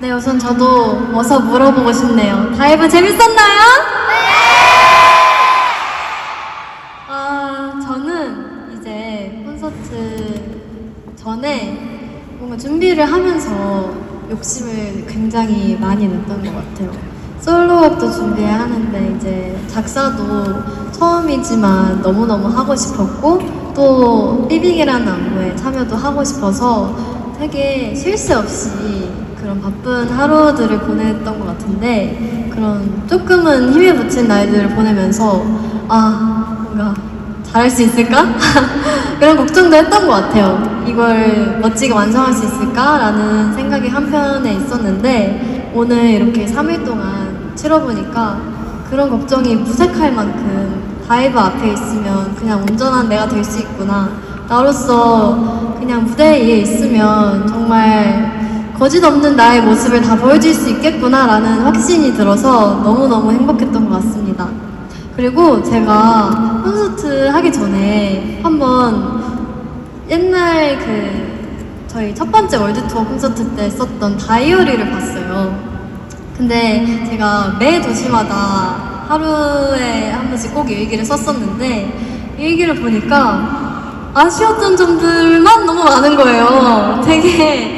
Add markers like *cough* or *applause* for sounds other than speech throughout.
네, 우선 저도 어서 물어보고 싶네요. 다이브 재밌었나요? 아, 저는 이제 콘서트 전에 뭔가 준비를 하면서 욕심을 굉장히 많이 냈던 것 같아요. 솔로곡도 준비해야 하는데 이제 작사도 처음이지만 너무너무 하고 싶었고 또 삐빅이라는 안무에 참여도 하고 싶어서 되게 쉴새 없이 그런 바쁜 하루들을 보냈던 것 같은데 그런 조금은 힘에 부친 날들을 보내면서 아 뭔가 잘할 수 있을까? *laughs* 그런 걱정도 했던 것 같아요. 이걸 멋지게 완성할 수 있을까라는 생각이 한편에 있었는데 오늘 이렇게 3일 동안 치러보니까 그런 걱정이 무색할 만큼 다이브 앞에 있으면 그냥 온전한 내가 될 수 있구나. 나로서 그냥 무대 위에 있으면 정말 거짓 없는 나의 모습을 다 보여줄 수 있겠구나라는 확신이 들어서 너무너무 행복했던 것 같습니다. 그리고 제가 콘서트 하기 전에 한번 옛날 그 저희 첫 번째 월드 투어 콘서트 때 썼던 다이어리를 봤어요. 근데 제가 매 도시마다 하루에 한 번씩 꼭 일기를 썼었는데 일기를 보니까 아쉬웠던 점들만 너무 많은 거예요. 되게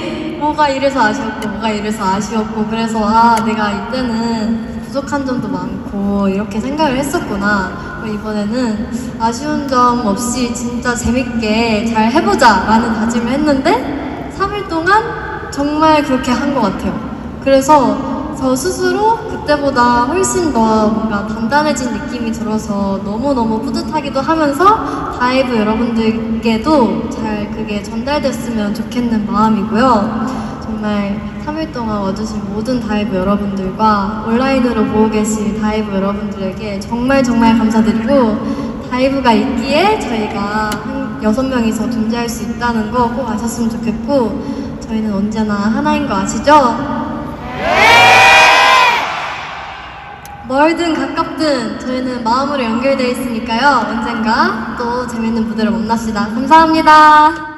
뭐가 이래서 아쉬웠고 뭐가 이래서 아쉬웠고 그래서 아 내가 이때는 부족한 점도 많고 이렇게 생각을 했었구나. 이번에는 아쉬운 점 없이 진짜 재밌게 잘 해보자 라는 다짐을 했는데 3일 동안 정말 그렇게 한 것 같아요. 그래서 저 스스로 그때보다 훨씬 더 뭔가 단단해진 느낌이 들어서 너무너무 뿌듯하기도 하면서 다이브 여러분들께도 잘 그게 전달됐으면 좋겠는 마음이고요. 정말 3일 동안 와주신 모든 다이브 여러분들과 온라인으로 보고 계신 다이브 여러분들에게 정말 정말 감사드리고 다이브가 있기에 저희가 한 6명이서 존재할 수 있다는 거 꼭 아셨으면 좋겠고 저희는 언제나 하나인 거 아시죠? 멀든 가깝든 저희는 마음으로 연결되어 있으니까요. 언젠가 또 재밌는 무대를 만납시다. 감사합니다.